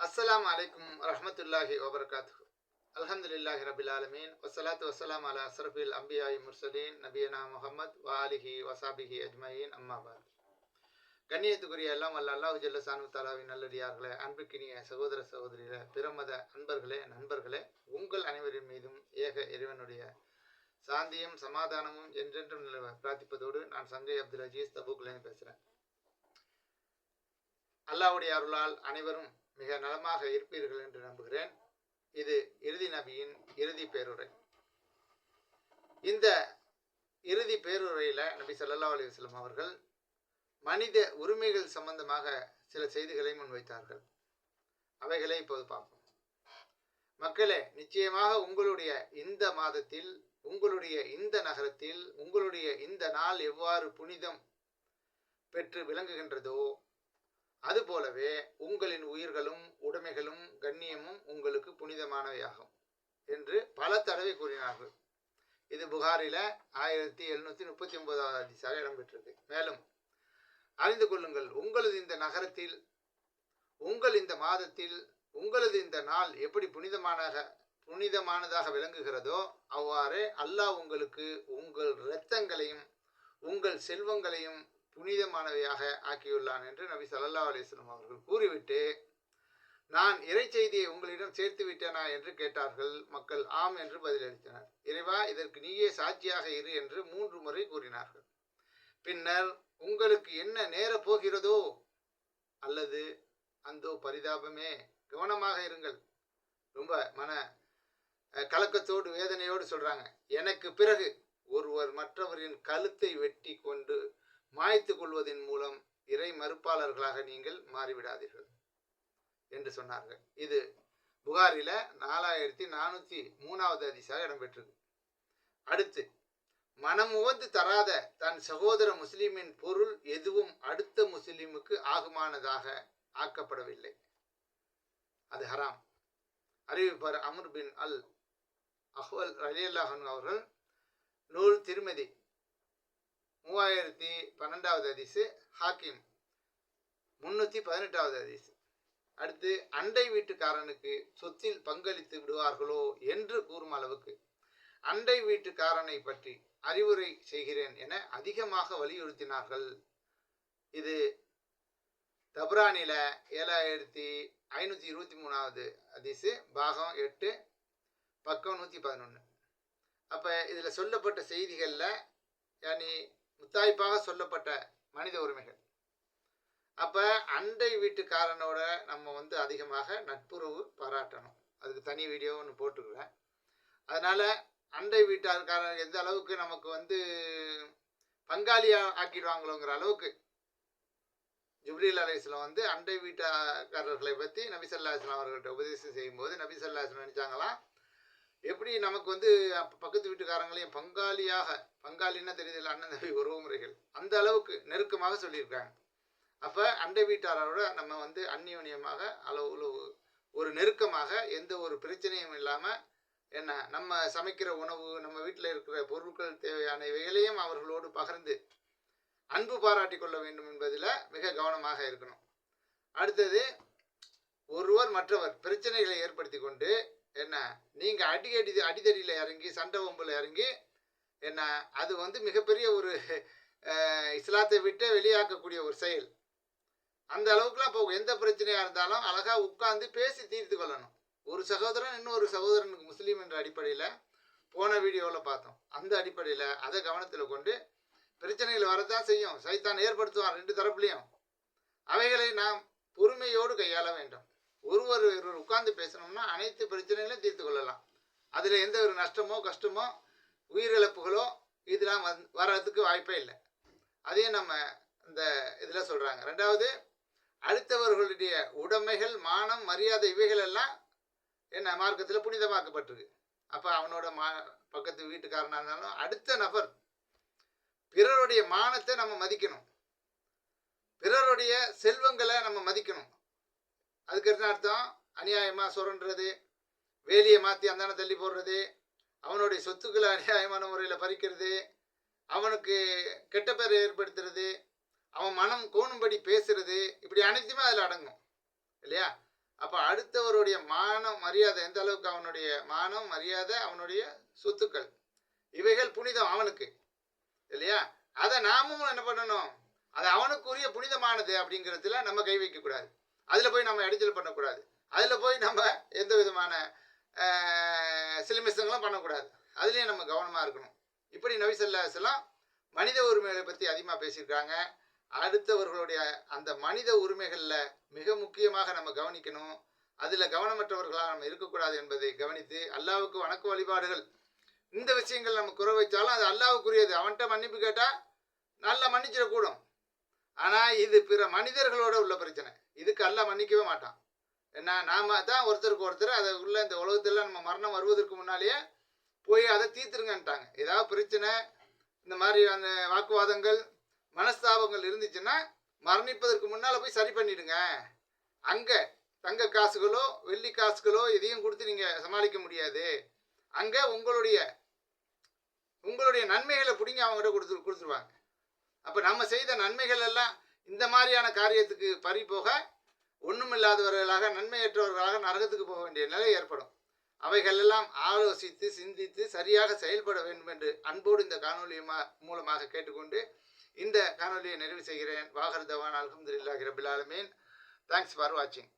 அஸ்லாம் அலைக்கும் ரஹ்மத்துல்லாஹி வபரகாத்து அல்ஹம்துலில்லாஹி ரபில் ஆலமீன். வஸ்ஸலாத்து வசலாம் அலா அசரஃபில் அம்பியாய் முர்சலீன். நபியனா முகமது வாலிஹி வசாபிஹி அஜ்மயின். அம்மாபாத் கண்ணியத்துக்குரிய எல்லாம் வல்ல அல்லாஹு ஜல்ல சானு தாலாவின் நல்லடியார்களே அன்புக்கினிய சகோதர சகோதரிகளே பிரமத அன்பர்களே நண்பர்களே உங்கள் அனைவரின் மீதும் ஏக இறைவனுடைய சாந்தியும் சமாதானமும் என்றென்றும் நிலவ பிரார்த்திப்பதோடு நான் சஞ்சய் அப்துல் அஜீஸ் தபுக்குலேருந்து பேசுகிறேன் அல்லாவுடைய அருளால் அனைவரும் மிக நலமாக இருப்பீர்கள் என்று நம்புகிறேன். இது இறுதி நபியின் இறுதி பேருரை. இந்த இறுதி பேருரையில் நபி சல்லா அலைஹி அவர்கள் மனித உரிமைகள் சம்பந்தமாக சில செய்திகளை முன்வைத்தார்கள். அவைகளை இப்போது பார்ப்போம். மக்களே நிச்சயமாக உங்களுடைய இந்த மாதத்தில் உங்களுடைய இந்த நகரத்தில் உங்களுடைய இந்த நாள் எவ்வாறு புனிதம் பெற்று விளங்குகின்றதோ அதுபோலவே உங்களின் உயிர்களும் உடைமைகளும் கண்ணியமும் உங்களுக்கு புனிதமானவையாகும் என்று பல தடவை கூறினார்கள். இது புகாரில ஆயிரத்தி எழுநூத்தி முப்பத்தி ஒன்பதாவது அதிசாக இடம்பெற்றது மேலும் அறிந்து கொள்ளுங்கள் உங்களது இந்த நகரத்தில் உங்கள் இந்த மாதத்தில் உங்களது இந்த நாள் எப்படி புனிதமானதாக புனிதமானதாக விளங்குகிறதோ அவ்வாறே அல்லாஹ் உங்களுக்கு உங்கள் இரத்தங்களையும் உங்கள் செல்வங்களையும் புனிதமானவையாக ஆக்கியுள்ளான் என்று நபி சல்லா அலிஸ்லம் அவர்கள் கூறிவிட்டு நான் இறை செய்தியை உங்களிடம் சேர்த்து விட்டேனா? என்று கேட்டார்கள். மக்கள் ஆம் என்று பதிலளித்தனர். இறைவா இதற்கு நீயே சாட்சியாக இரு என்று மூன்று முறை கூறினார்கள். பின்னர் உங்களுக்கு என்ன நேர போகிறதோ அல்லது அந்தோ பரிதாபமே கவனமாக இருங்கள். ரொம்ப மன கலக்கத்தோடு வேதனையோடு சொல்றாங்க. எனக்கு பிறகு ஒருவர் மற்றவரின் கழுத்தை வெட்டி கொண்டு மாய்த்து கொள்வதன் மூலம் இறை மறுப்பாளர்களாக நீங்கள் மாறிவிடாதீர்கள் என்று சொன்னார்கள். இது புகாரில நாலாயிரத்தி நானூத்தி மூணாவது அதிசாக இடம்பெற்றது அடுத்து மனம் உவந்து தராத தன் சகோதர முஸ்லிமின் பொருள் எதுவும் அடுத்த முஸ்லிமுக்கு ஆகுமானதாக ஆக்கப்படவில்லை. அது ஹராம். அறிவிப்பார் அமர் பின் அல் அஹ்வல் அலி அல்லாஹன் அவர்கள் நூல் திருமதி மூவாயிரத்தி பன்னெண்டாவது அதிசு ஹாக்கிம். முன்னூற்றி பதினெட்டாவது அதிசு. அடுத்து அண்டை வீட்டுக்காரனுக்கு சொத்தில் பங்களித்து விடுவார்களோ என்று கூறும் அளவுக்கு. அண்டை வீட்டுக்காரனை பற்றி அறிவுரை செய்கிறேன் என அதிகமாக வலியுறுத்தினார்கள். இது தப்ரானில ஏழாயிரத்தி ஐநூற்றி இருபத்தி மூணாவது அதிசு பாகம் எட்டு பக்கம் நூற்றி பதினொன்று அப்போ இதில் சொல்லப்பட்ட செய்திகளில் யானி முத்தாய்ப்பாக சொல்லப்பட்ட மனித உரிமைகள். அப்போ அண்டை வீட்டுக்காரனோட நம்ம வந்து அதிகமாக நட்புறவு பாராட்டணும். அதுக்கு தனி வீடியோ ஒன்று போட்டுக்கிறேன் அதனால் அண்டை வீட்டார்காரன் எந்த அளவுக்கு நமக்கு வந்து பங்காளியாக ஆக்கிடுவாங்களோங்கிற அளவுக்கு ஜுப்ரீல் அலைஸ்லாம் வந்து அண்டை வீட்டாக்காரர்களை பற்றி நபிசல்லாஸ்லாம் அவர்கள்ட்ட உபதேசம் செய்யும்போது நபிசல்லா நினச்சாங்களாம் எப்படி நமக்கு வந்து பக்கத்து வீட்டுக்காரங்களையும் பங்காளியாக பங்காளின்னா தெரியுது அண்ணன் தம்பி உறவு முறைகள். அந்த அளவுக்கு நெருக்கமாக சொல்லியிருக்காங்க. அப்போ அண்டை வீட்டாரோட நம்ம வந்து அந்நியோன்யமாக அளவு ஒரு நெருக்கமாக எந்த ஒரு பிரச்சனையும் இல்லாமல் என்ன நம்ம சமைக்கிற உணவு நம்ம வீட்டில் இருக்கிற பொருட்கள் தேவையான இவைகளையும் அவர்களோடு பகிர்ந்து அன்பு பாராட்டி கொள்ள வேண்டும் என்பதில் மிக கவனமாக இருக்கணும். அடுத்தது ஒருவர் மற்றவர் பிரச்சனைகளை ஏற்படுத்தி கொண்டு என்ன நீங்கள் அடி அடி அடிதடியில் இறங்கி சண்டை ஒம்பில் இறங்கி என்ன அது வந்து மிகப்பெரிய ஒரு இஸ்லாத்தை விட்டு வெளியாக்கக்கூடிய ஒரு செயல். அந்த அளவுக்குலாம் போகும் எந்த பிரச்சனையாக இருந்தாலும் அழகாக உட்காந்து பேசி தீர்த்து கொள்ளணும். ஒரு சகோதரன் இன்னொரு சகோதரனுக்கு முஸ்லீம் என்ற அடிப்படையில் போன வீடியோவில் பார்த்தோம். அந்த அடிப்படையில் அதை கவனத்தில் கொண்டு பிரச்சனைகள் வரத்தான் செய்யும். சைத்தான் ஏற்படுத்துவான் ரெண்டு தரப்புலையும். அவைகளை நாம் பொறுமையோடு கையாள வேண்டும். ஒருவர் ஒருவர் உட்கார்ந்து பேசணும்னா அனைத்து பிரச்சனைகளையும் தீர்த்து கொள்ளலாம். அதில் எந்த ஒரு நஷ்டமோ கஷ்டமோ உயிரிழப்புகளோ இதெல்லாம் வந் வர்றதுக்கு வாய்ப்பே இல்லை. அதையும் நம்ம இந்த இதில் சொல்கிறாங்க ரெண்டாவது அடுத்தவர்களுடைய உடைமைகள் மானம் மரியாதை இவைகள் எல்லாம் என்ன மார்க்கத்தில் புனிதமாக்கப்பட்டிருக்கு. அப்போ அவனோட மா பக்கத்து வீட்டுக்காரனாக இருந்தாலும் அடுத்த நபர் பிறருடைய மானத்தை நம்ம மதிக்கணும். பிறருடைய செல்வங்களை நம்ம மதிக்கணும். அதுக்கு என்ன அர்த்தம்? அநியாயமாக சுரண்டுறது வேலியை மாற்றி அந்தான தள்ளி போடுறது அவனுடைய சொத்துக்களை அநியாயமான முறையில் பறிக்கிறது அவனுக்கு கெட்ட பேர் ஏற்படுத்துறது அவன் மனம் கோணும்படி பேசுறது இப்படி அனைத்துமே அதில் அடங்கும். இல்லையா? அப்போ அடுத்தவருடைய மானம் மரியாதை எந்த அளவுக்கு அவனுடைய மானம் மரியாதை அவனுடைய சொத்துக்கள் இவைகள் புனிதம் அவனுக்கு. இல்லையா? அதை நாமும் என்ன பண்ணணும்? அது அவனுக்குரிய புனிதமானது அப்படிங்கிறதுல நம்ம கை வைக்கக்கூடாது அதில் போய் நம்ம இடைஞ்சல் பண்ணக்கூடாது. அதில் போய் நம்ம எந்த விதமான சிலமிசங்களும் பண்ணக்கூடாது. அதுலேயும் நம்ம கவனமாக இருக்கணும். இப்படி நபிசல்லாசலாம் மனித உரிமைகளை பற்றி அதிகமாக பேசியிருக்காங்க. அடுத்தவர்களுடைய அந்த மனித உரிமைகளில் மிக முக்கியமாக நம்ம கவனிக்கணும். அதில் கவனமற்றவர்களாக நம்ம இருக்கக்கூடாது என்பதை கவனித்து அல்லாவுக்கு வணக்க வழிபாடுகள். இந்த விஷயங்கள் நம்ம குறை வச்சாலும் அது அல்லாவுக்குரியது அவன்கிட்ட மன்னிப்பு கேட்டால் நல்லா மன்னிச்சிடக்கூடும். ஆனால் இது பிற மனிதர்களோட உள்ள பிரச்சனை. இதுக்கு அல்ல மன்னிக்கவே மாட்டான். என்ன நாம தான் ஒருத்தருக்கு ஒருத்தர் அதை உள்ள இந்த உலகத்தில் நம்ம மரணம் வருவதற்கு முன்னாலேயே போய் அதை தீர்த்துருங்கன்ட்டாங்க. ஏதாவது பிரச்சனை இந்த மாதிரி அந்த வாக்குவாதங்கள் மனஸ்தாபங்கள் இருந்துச்சுன்னா மரணிப்பதற்கு முன்னால் போய் சரி பண்ணிடுங்க. அங்கே தங்க காசுகளோ வெள்ளி காசுகளோ எதையும் கொடுத்து நீங்கள் சமாளிக்க முடியாது. அங்கே உங்களுடைய உங்களுடைய நன்மைகளை பிடிங்க அவங்ககிட்ட கொடுத்து கொடுத்துருவாங்க. அப்போ நம்ம செய்த நன்மைகள் எல்லாம் இந்த மாதிரியான காரியத்துக்கு பறி போக ஒன்றுமில்லாதவர்களாக நன்மையற்றவர்களாக நரகத்துக்கு போக வேண்டிய நிலை ஏற்படும். அவைகள் எல்லாம் ஆலோசித்து சிந்தித்து சரியாக செயல்பட வேண்டும் என்று அன்போடு இந்த காணொலி மூலமாக கேட்டுக்கொண்டு இந்த காணொலியை நிறைவு செய்கிறேன். வாகர் தவான் அலமதுல்லாஹி ரபில் ஆலமீன். தேங்க்ஸ் ஃபார் வாட்சிங்